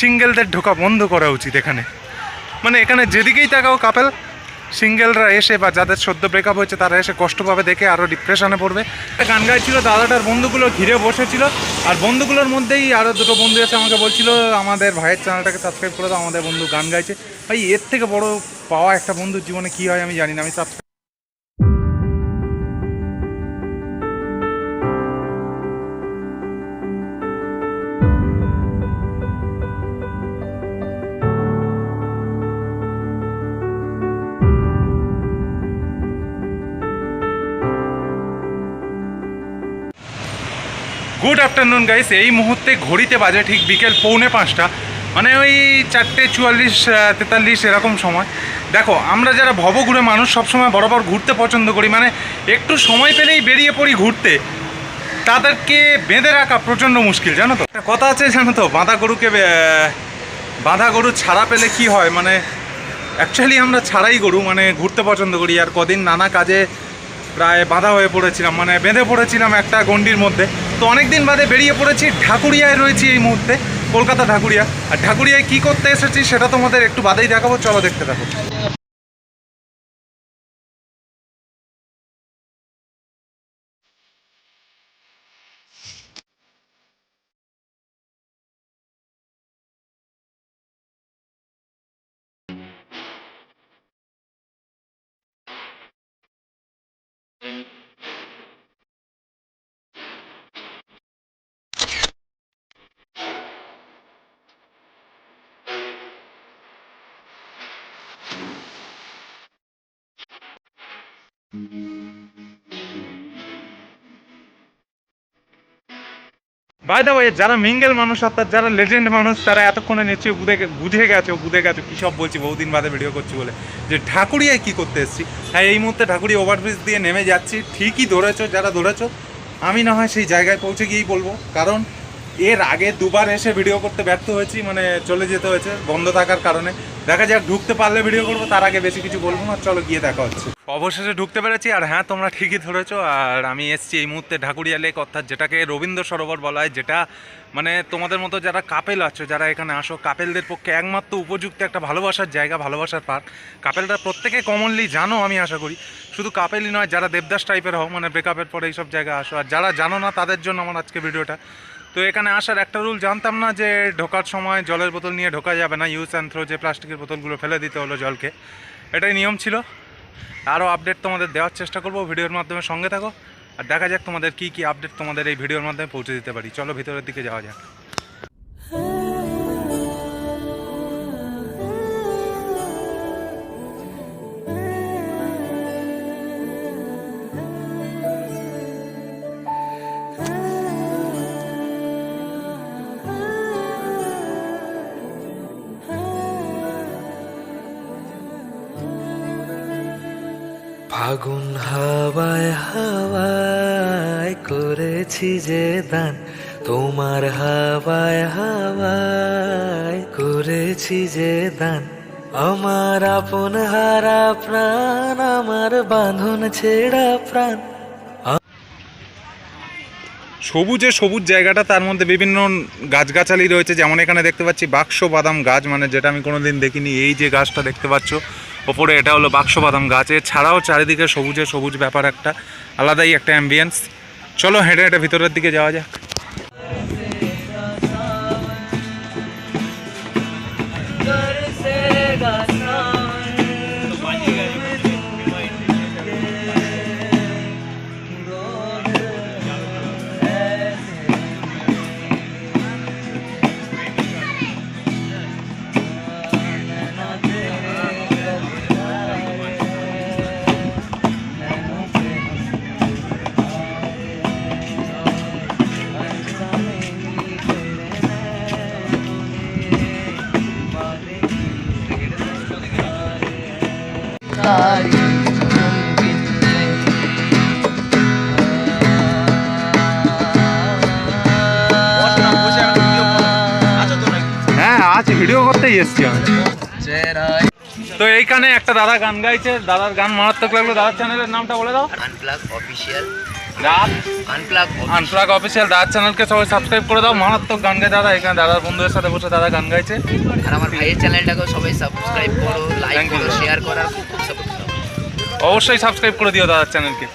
সিঙ্গেলদের ঢোকা বন্ধ করা উচিত এখানে। মানে এখানে যেদিকেই তাকাও কাপেল সিঙ্গেলরা এসে বা যাদের সদ্য ব্রেকআপ হয়েছে, তারা এসে কষ্ট পাবে দেখে আরও ডিপ্রেশনে পড়বে। গান গাইছিল, দাদাটার বন্ধুগুলো ঘিরে বসেছিল। আর বন্ধুগুলোর মধ্যেই আরও দুটো বন্ধু এসে আমাকে বলছিল, আমাদের ভাইয়ের চ্যানেলটাকে সাবস্ক্রাইব করে দাও, আমাদের বন্ধু গান গাইছে। ভাই, এর থেকে বড় পাওয়া একটা বন্ধুর জীবনে কী হয় আমি জানি না, আমি সাবস্ক্রাইব গুড আফটারনুন গাইস, এই মুহূর্তে ঘড়িতে বাজে ঠিক বিকেল পৌনে পাঁচটা। মানে ওই চারটে চুয়াল্লিশ তেতাল্লিশ এরকম সময়। দেখো, আমরা যারা ভবঘুরে মানুষ সবসময় বরাবর ঘুরতে পছন্দ করি মানে একটু সময় পেলেই বেরিয়ে পড়ি ঘুরতে। তাদেরকে বেঁধে রাখা প্রচণ্ড মুশকিল, জানো তো? কথা আছে জানো তো বাঁধা গরুকে বাঁধা গরু ছাড়া পেলে কি হয়? মানে অ্যাকচুয়ালি আমরা ছাড়াই গরু মানে ঘুরতে পছন্দ করি। আর কদিন নানা কাজে প্রায় বাধা হয়ে পড়েছিলাম মানে বেঁধে পড়েছিলাম একটা গন্ডির মধ্যে। তো অনেক দিন বাদে বেরিয়ে পড়েছি, ঢাকুরিয়ায় রয়েছি এই মুহূর্তে, কলকাতা ঢাকুরিয়া। আর ঢাকুরিয়ায় কী করতে এসেছি সেটা তোমাদের একটু বাদেই দেখাবো, চলো দেখতে থাকো। বাই দা যারা মিঙ্গেল মানুষ, অর্থাৎ যারা লেজেন্ড মানুষ, তারা এতক্ষণে নিশ্চয়ই বুঝে বুঝে গেছো বুঝে গেছো, কী সব বলছি, বহুদিন বাদে ভিডিও করছি বলে। যে ঢাকুরিয়ায় কী করতে এসেছি? হ্যাঁ এই মুহূর্তে ঢাকুরিয়া ওভারব্রিজ দিয়ে নেমে যাচ্ছি। ঠিকই ধরেছো, যারা ধরেছো, আমি না হয় সেই জায়গায় পৌঁছে গিয়েই বলব। কারণ এর আগে দুবার এসে ভিডিও করতে ব্যর্থ হয়েছি মানে চলে যেতে হয়েছে, বন্ধ থাকার কারণে। দেখা যাক, ঢুকতে পারলে ভিডিও করব, তার আগে বেশি কিছু বলব না, চলো গিয়ে দেখা হচ্ছে। অবশেষে ঢুকতে পেরেছি, আর হ্যাঁ তোমরা ঠিকই ধরেছো, আর আমি এসছি এই মুহূর্তে ঢাকুরিয়া লেক, অর্থাৎ যেটাকে রবীন্দ্র সরোবর বলা হয়, যেটা মানে তোমাদের মতো যারা কাপেল আছো, যারা এখানে আসো, কাপেলদের পক্ষে একমাত্র উপযুক্ত একটা ভালোবাসার জায়গা, ভালোবাসার পার্ক। কাপেলরা প্রত্যেকে কমনলি জানো, আমি আশা করি। শুধু কাপেলই নয়, যারা দেবদাস টাইপের হও মানে ব্রেকআপের পরে এইসব জায়গায় আসো, আর যারা জানো না, তাদের জন্য আমার আজকে ভিডিওটা। তো এখানে আসার একটা রুল জানতাম না যে ঢোকার সময় জলের বোতল নিয়ে ঢোকা যাবে না ইউজ অ্যান্ড থ্রো যে প্লাস্টিকের বোতলগুলো ফেলে দিতে হলো জলকে। এটাই নিয়ম ছিল। আরও আপডেট তোমাদের দেওয়ার চেষ্টা করব, ভিডিওর মাধ্যমে সঙ্গে থাকো। আর দেখা যাক তোমাদের কী কী আপডেট তোমাদের এই ভিডিওর মাধ্যমে পৌঁছে দিতে পারি। চলো ভিতরের দিকে যাওয়া যাক। ফাগুন হাওয়ায় হাওয়ায় করেছি যে দান, তোমার হাওয়ায় হাওয়ায় করেছি যে দান। আমার আপন হারা প্রাণ, আমার বাঁধন ছেঁড়া প্রাণ। সবুজে সবুজ জায়গাটা, তার মধ্যে বিভিন্ন গাছগাছালি রয়েছে, যেমন এখানে দেখতে পাচ্ছি বাক্স বাদাম গাছ মানে যেটা আমি কোনোদিন দেখিনি, এই যে গাছটা দেখতে পাচ্ছ ওপরে এটা হলো বাক্স বাদাম গাছ। এছাড়াও চারিদিকে সবুজে সবুজ ব্যাপার একটা, আলাদাই একটা অ্যাম্বিয়েন্স চলো হেঁটে হেঁটে ভিতরের দিকে যাওয়া যাক। আজ ভিডিও করতেই এসছি আমি তো এইখানে একটা দাদা গান গাইছে দাদার গান মারাত্মক লাগল দাদার চ্যানেলের নামটা বলে দাও আনপ্লাগ অফিসিয়াল রাত আনপ্লাগ আনপ্লাগ অফিসিয়াল রাত চ্যানেলকে সবাই সাবস্ক্রাইব করে দাও মারাত্মক গান গায় দাদা এখানে দাদার বন্ধুদের সাথে বসে দাদা গান গাইছে আর আমার ভাইয়ের চ্যানেলটাকেও সবাই সাবস্ক্রাইব করো লাইক করো শেয়ার করো করো অবশ্যই সাবস্ক্রাইব করে দিও দাদার চ্যানেলকে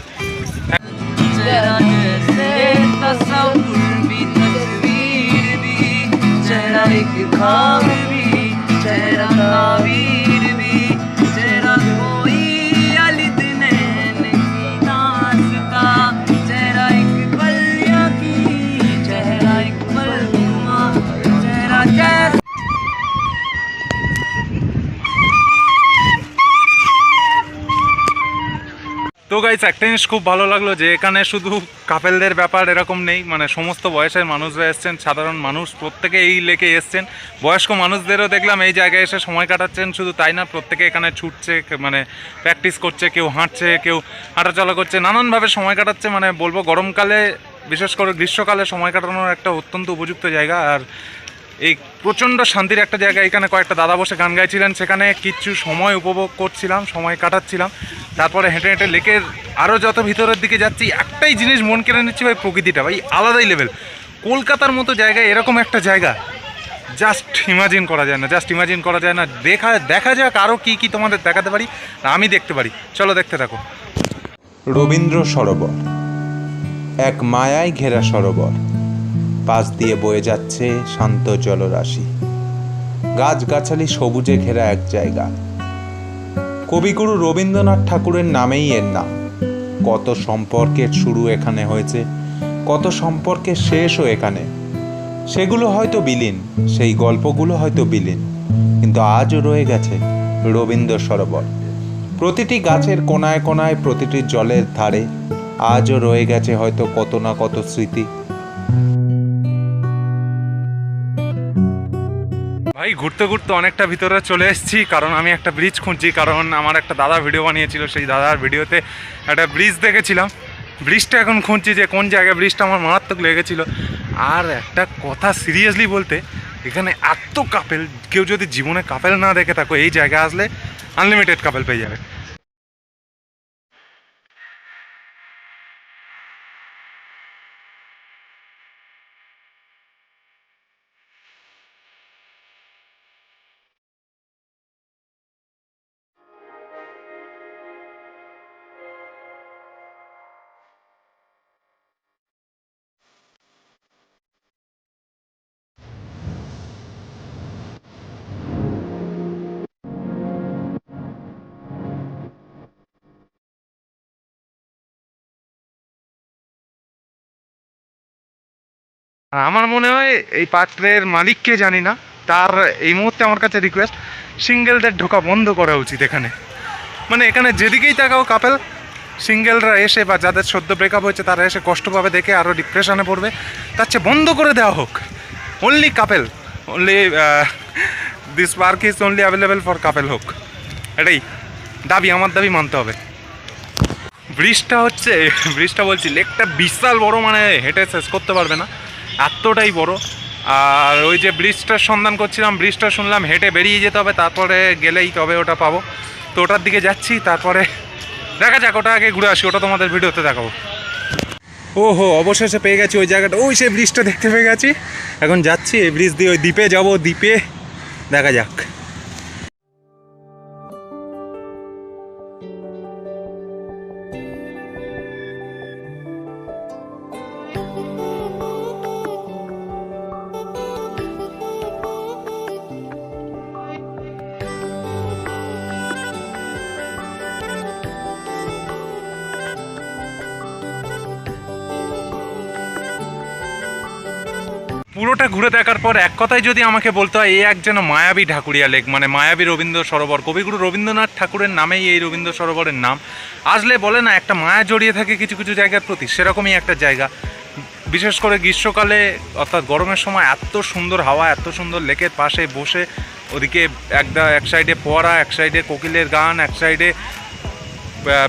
if you come with me, then I'll be. Guys একটা জিনিস খুব ভালো লাগল যে এখানে শুধু কাপেলদের ব্যাপার এরকম নেই মানে সমস্ত বয়সের মানুষরা এসছেন, সাধারণ মানুষ প্রত্যেকে এই লেকে এসছেন। বয়স্ক মানুষদেরও দেখলাম এই জায়গায় এসে সময় কাটাচ্ছেন, শুধু তাই না, প্রত্যেকে এখানে ছুটছে মানে প্র্যাকটিস করছে, কেউ হাঁটছে, কেউ হাঁটাচলা করছে, নানানভাবে সময় কাটাচ্ছে মানে বলব গরমকালে, বিশেষ করে গ্রীষ্মকালে সময় কাটানোর একটা অত্যন্ত উপযুক্ত জায়গা। আর এই প্রচণ্ড শান্তির একটা জায়গা। এখানে কয়েকটা দাদা বসে গান গাইছিলেন। সেখানে কিছু সময় উপভোগ করছিলাম, সময় কাটাচ্ছিলাম। তারপরে হেঁটে হেঁটে লেকের আরও যত ভিতরের দিকে যাচ্ছি, একটাই জিনিস মন কেড়ে নিচ্ছি ভাই প্রকৃতিটা। ভাই, আলাদাই লেভেল কলকাতার মতো জায়গায় এরকম একটা জায়গা। জাস্ট ইমাজিন করা যায় না জাস্ট ইমাজিন করা যায় না। দেখা দেখা যাক আরও কী কী তোমাদের দেখাতে পারি। আমি দেখতে পারি। চলো দেখতে থাকো। রবীন্দ্র সরোবর। এক মায়ায় ঘেরা সরোবর। পাশ দিয়ে বয়ে যাচ্ছে শান্ত জলরাশি। গাছগাছালি সবুজে ঘেরা এক জায়গা। কবিগুরু রবীন্দ্রনাথ ঠাকুরের নামেই এর নাম। কত সম্পর্কের শুরু এখানে হয়েছে, কত সম্পর্কের শেষও এখানে। সেগুলো হয়তো বিলীন, সেই গল্পগুলো হয়তো বিলীন, কিন্তু আজও রয়ে গেছে রবীন্দ্র সরোবর। প্রতিটি গাছের কোনায় কোনায় প্রতিটি জলের ধারে আজও রয়ে গেছে হয়তো কত না কত স্মৃতি। ভাই, ঘুরতে ঘুরতে অনেকটা ভিতরে চলে এসেছি, কারণ আমি একটা ব্রিজ খুঁজছি, কারণ আমার একটা দাদা ভিডিও বানিয়েছিল, সেই দাদার ভিডিওতে একটা ব্রিজ দেখেছিলাম। ব্রিজটা এখন খুঁজছি যে কোন জায়গায় ব্রিজটা আমার মারাত্মক লেগেছিল। আর একটা কথা সিরিয়াসলি বলতে, এখানে এত কাপেল কেউ যদি জীবনে কাপেল না দেখে থাকো, এই জায়গায় আসলে আনলিমিটেড কাপেল পেয়ে যাবে। আমার মনে হয় এই পাত্রের মালিককে জানি না, তার এই মুহূর্তে আমার কাছে রিকোয়েস্ট সিঙ্গেলদের ঢোকা বন্ধ করা উচিত এখানে। মানে এখানে যেদিকেই তাকাও কাপেল, সিঙ্গেলরা এসে বা যাদের সদ্য ব্রেকআপ হয়েছে, তারা এসে কষ্ট পাবে দেখে আরও ডিপ্রেশনে পড়বে। তার চেয়ে বন্ধ করে দেওয়া হোক। Only couple only this park is only available for couple হোক। এটাই দাবি, আমার দাবি মানতে হবে। ব্রিজটা হচ্ছে, ব্রিজটা বলছি, লেকটা বিশাল বড় মানে হেঁটে শেষ করতে পারবে না। এতটাই বড়। আর ওই যে ব্রিজটার সন্ধান করছিলাম, ব্রিজটা শুনলাম হেঁটে বেরিয়ে যেতে হবে, তারপরে গেলেই তবে ওটা পাবো। তো ওটার দিকে যাচ্ছি, তারপরে দেখা যাক, ওটা আগে ঘুরে আসি, ওটা তোমাদের ভিডিওতে দেখাবো। ও হো অবশেষে পেয়ে গেছি ওই জায়গাটা। ওই সেই ব্রিজটা দেখতে পেয়ে গেছি। এখন যাচ্ছি, এই ব্রিজ দিয়ে ওই দ্বীপে যাব, দ্বীপে। দেখা যাক। পুরোটা ঘুরে দেখার পর এক কথায় যদি আমাকে বলতে হয় এই এক যেন মায়াবী ঢাকুরিয়া লেক মানে মায়াবী রবীন্দ্র সরোবর। কবিগুরু রবীন্দ্রনাথ ঠাকুরের নামেই এই রবীন্দ্র সরোবরের নাম। আসলে বলে না, একটা মায়া জড়িয়ে থাকে কিছু কিছু জায়গার প্রতি, সেরকমই একটা জায়গা। বিশেষ করে গ্রীষ্মকালে, অর্থাৎ গরমের সময়, এত সুন্দর হাওয়া, এত সুন্দর লেকের পাশে বসে, ওদিকে একটা, এক সাইডে ফোয়ারা এক সাইডে কোকিলের গান, এক সাইডে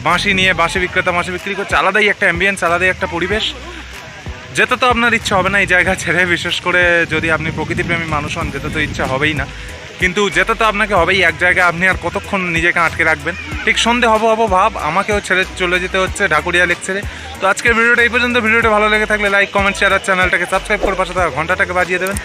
বাঁশি নিয়ে বাঁশি বিক্রেতা, বাঁশি বিক্রি করছে। আলাদাই একটা অ্যাম্বিয়েন্স আলাদাই একটা পরিবেশ। যেতে তো আপনার ইচ্ছা হবে না এই জায়গা ছেড়ে, বিশেষ করে যদি আপনি প্রকৃতিপ্রেমী মানুষ হন, যেতে তো ইচ্ছা হবেই না। কিন্তু যেতে তো আপনাকে হবেই, এক জায়গায় আপনি আর কতক্ষণ নিজেকে আটকে রাখবেন? ঠিক সন্ধে হব হব ভাব, আমাকেও ছেড়ে চলে যেতে হচ্ছে ঢাকুরিয়া লেকচারে তো আজকের ভিডিওটা এই পর্যন্ত, ভিডিওটা ভালো লেগে থাকলে লাইক কমেন্ট শেয়ার আর চ্যানেলটাকে সাবস্ক্রাইব করে পাশে থাকা ঘন্টাটাকে বাজিয়ে দেবেন।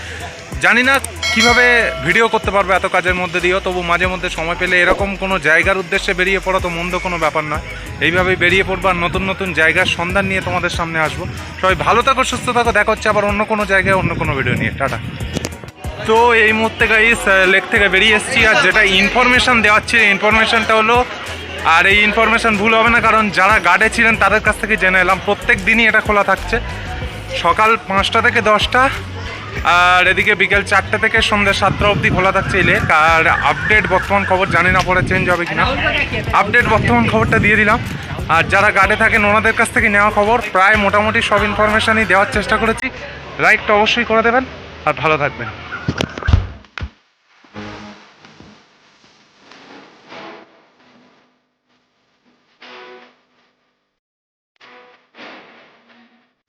জানি না কীভাবে ভিডিও করতে পারবে এত কাজের মধ্যে দিয়েও? তবু মাঝে মধ্যে সময় পেলে এরকম কোনো জায়গার উদ্দেশ্যে বেরিয়ে পড়া তো মন্দ কোনো ব্যাপার নয়। এইভাবেই বেরিয়ে পড়ব আর নতুন নতুন জায়গার সন্ধান নিয়ে তোমাদের সামনে আসব। সবাই ভালো থাকো, সুস্থ থাকো, দেখা হচ্ছে আবার অন্য কোনো জায়গায় অন্য কোনো ভিডিও নিয়ে। টাটা। তো এই মুহূর্তে গাইস লেক থেকে বেরিয়ে এসেছি আর যেটা ইনফরমেশন দেওয়ার ছিল ইনফরমেশনটা হলো, আর এই ইনফরমেশন ভুল হবে না, কারণ যারা গার্ডে ছিলেন তাদের কাছ থেকে জেনে এলাম। প্রত্যেক দিনই এটা খোলা থাকছে। সকাল পাঁচটা থেকে দশটা আর এদিকে বিকেল চারটে থেকে সন্ধ্যা সাতটা অবধি খোলা থাকছে এই লেক আর আপডেট বর্তমান খবর জানি না পরে চেঞ্জ হবে কিনা। আপডেট বর্তমান খবরটা দিয়ে দিলাম। আর যারা গার্ডে থাকেন ওনাদের কাছ থেকে নেওয়া খবর, প্রায় মোটামুটি সব ইনফরমেশানই দেওয়ার চেষ্টা করেছি। রাইটটা অবশ্যই করে দেবেন, আর ভালো থাকবেন।